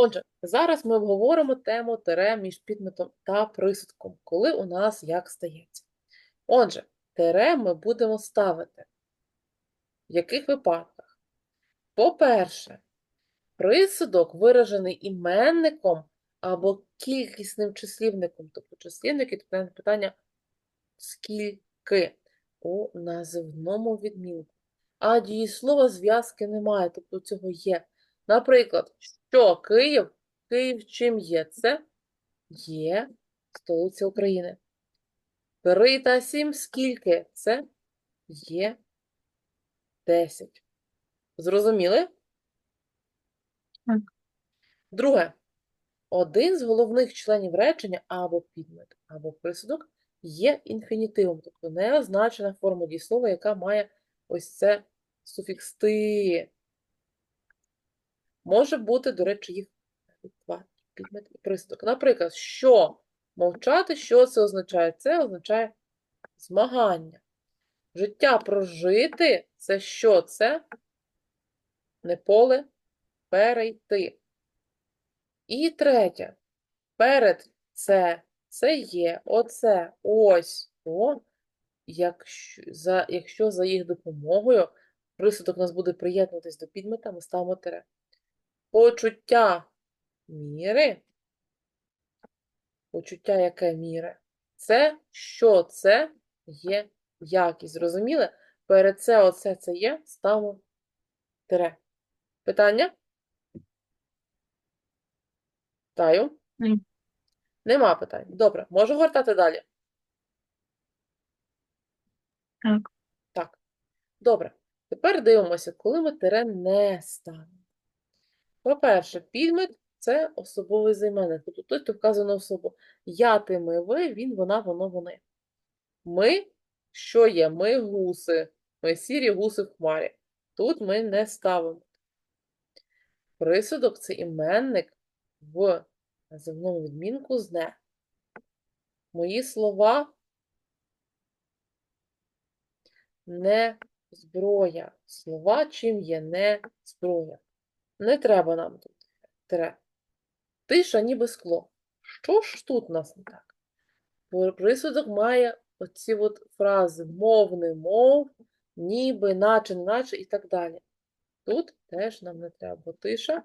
Отже, зараз ми обговоримо тему тире між підметом та присудком, коли у нас як стається. Отже, тире ми будемо ставити. В яких випадках? По-перше, присудок виражений іменником або кількісним числівником, тобто числівник відповідає на питання скільки у називному відмінку. А дієслова зв'язки немає, тобто цього є. Наприклад, що Київ? Київ чим є? Це є столиця України. Три та сім скільки? Це є 10. Зрозуміли? Так. Друге. Один з головних членів речення або підмет, або присудок є інфінітивом, тобто не означена форма дієслова, яка має ось це суфікс «ти». Може бути, до речі, їх підмет і присудок. Наприклад, що мовчати, що це означає? Це означає змагання. Життя прожити це що? Це не поле перейти. І третє. Перед це, це є, оце, ось, то, якщо за, якщо за їх допомогою присудок нас буде приєднуватись до підмета, ми ставимо тире. Почуття міри. Почуття яке міри? Це що це є якість. Зрозуміли? Перед це оце це є, ставимо тире. Питання? Таю? Ні. Нема питань. Добре, можу гортати далі? Так. Так. Добре. Тепер дивимося, коли ми тире не ставимо. По-перше, підмет – це особовий займенник. Тобто той, хто вказує особу. Я, ти, ми, ви, він, вона, воно, вони. Ми, що є? Ми гуси. Ми сірі гуси в хмарі. Тут ми не ставимо. Присудок – це іменник в називному відмінку з не. Мої слова не зброя. Слова чим є не зброя. Не треба нам тут тире. Тиша ніби скло. Що ж тут нас не так? Присудок має оці от фрази мов, не мов, ніби, наче, не наче і так далі. Тут теж нам не треба, бо тиша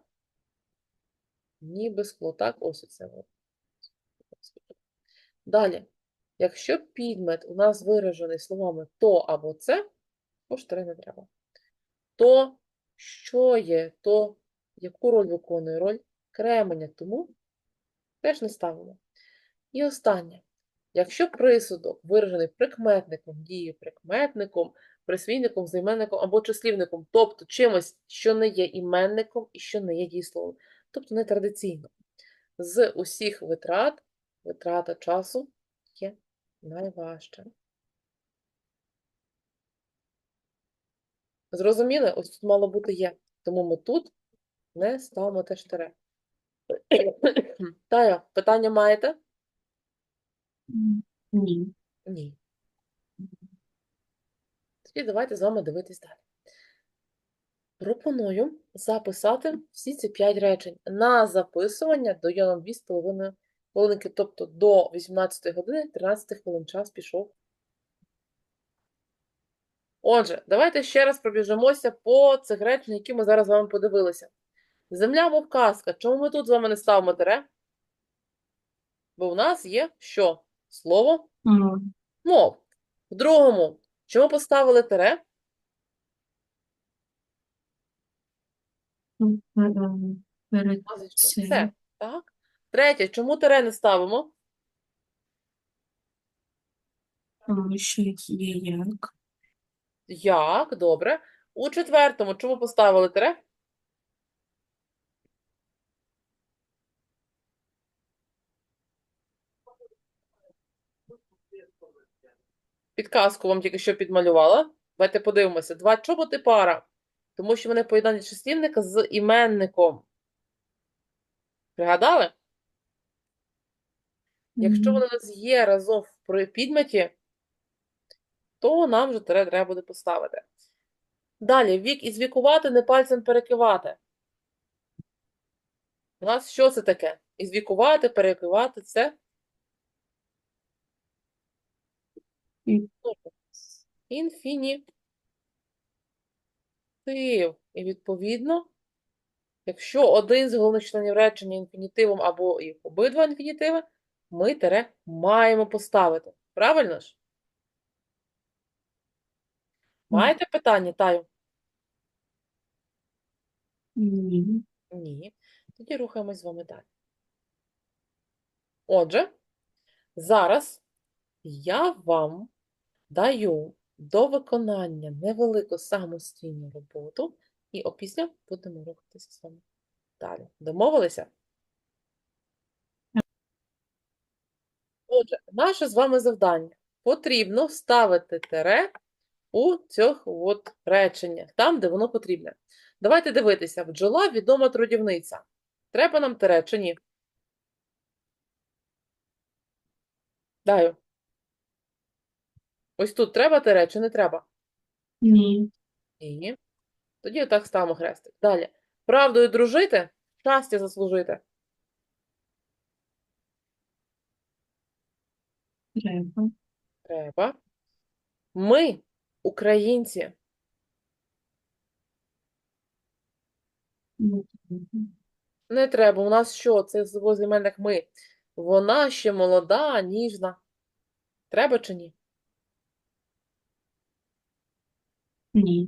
ніби скло. Так, ось оце. Далі. Якщо підмет у нас виражений словами то або це, то ж тире не треба. То що є, то яку роль виконує роль кременя, тому теж не ставимо. І останнє. Якщо присудок виражений прикметником, дією прикметником, присвійником, займенником або числівником, тобто чимось, що не є іменником і що не є дієсловом, тобто нетрадиційно. З усіх витрат, витрата часу є найважча. Зрозуміли? Ось тут мало бути є. Тому ми тут не ставимо теж тире. Тая, питання маєте? Ні. Ні. Тоді давайте з вами дивитись далі. Пропоную записати всі ці 5 речень. На записування даю нам 2,5 хвилинки, тобто до 18 години 13 хвилин час пішов. Отже, давайте ще раз пробіжимося по цих реченнях, які ми зараз з вами подивилися. Земля, мов казка. Чому ми тут з вами не ставимо тире? Бо у нас є що? Слово М, мов. В другому, чому поставили тире? Це, так? Третє, чому тире не ставимо? тому що є як. Як? Добре. У четвертому, чому поставили тире? Підказку вам тільки що підмалювала. Давайте подивимося. Два чоботи пара. Тому що вони поєднання числівника з іменником. Пригадали? Якщо вони у нас є разом в підметі, то нам вже тире треба буде поставити. Далі, вік і звікувати, не пальцем перекивати. У нас що це таке? Ізвікувати, перекривати це? Інфінітив. І відповідно, якщо один з головних членів речення інфінітивом або і обидва інфінітиви, ми тире маємо поставити. Правильно ж? Маєте питання, Таю? Ні. Ні. Тоді рухаємось з вами далі. Отже, зараз я вам даю до виконання невелику самостійну роботу, і опісля будемо рухатися з вами далі. Домовилися? Отже, наше з вами завдання. Потрібно вставити тире у цих от реченнях, там, де воно потрібне. Давайте дивитися. Бджола – відома трудівниця. Треба нам тире чи ні? Даю. Ось тут треба тире чи не треба? Ні. Ні. Тоді отак ставимо хрестик. Далі. Правдою дружити, щастя заслужити. Треба. Треба. Ми, українці, Не треба. не треба. У нас що? Це займенник ми. Вона ще молода, ніжна. Треба чи ні? Ні.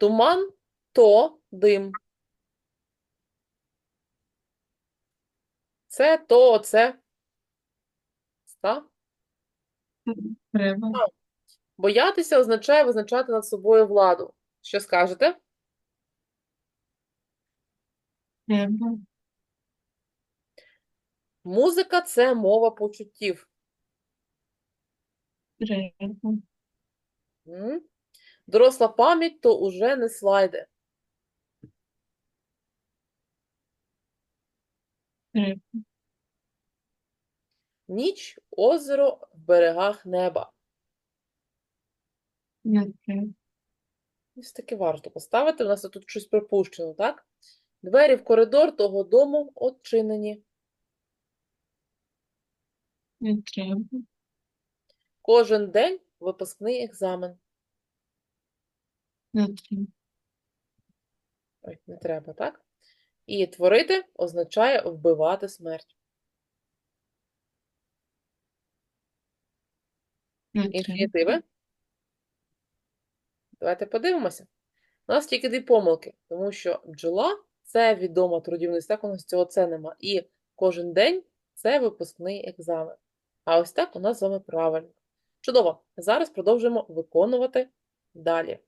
Туман то дим. Це то оце. Так? Треба. Боятися означає визначати над собою владу. Що скажете? Треба. Музика це мова почуттів. Треба. Доросла пам'ять то уже не слайди. Треба. Ніч, озеро в берегах неба. Не. Ось таки варто поставити. У нас тут щось пропущено, так? Двері в коридор того дому. Не треба. Кожен день випускний екзамен. Треба. Ой, не треба, так? І творити означає вбивати смерть. Інфінітиви. Давайте подивимося. У нас тільки дві помилки, тому що бджола це відома трудівниця, так у нас цього це нема. І кожен день це випускний екзамен. А ось так у нас з вами правильно. Чудово. Зараз продовжуємо виконувати далі.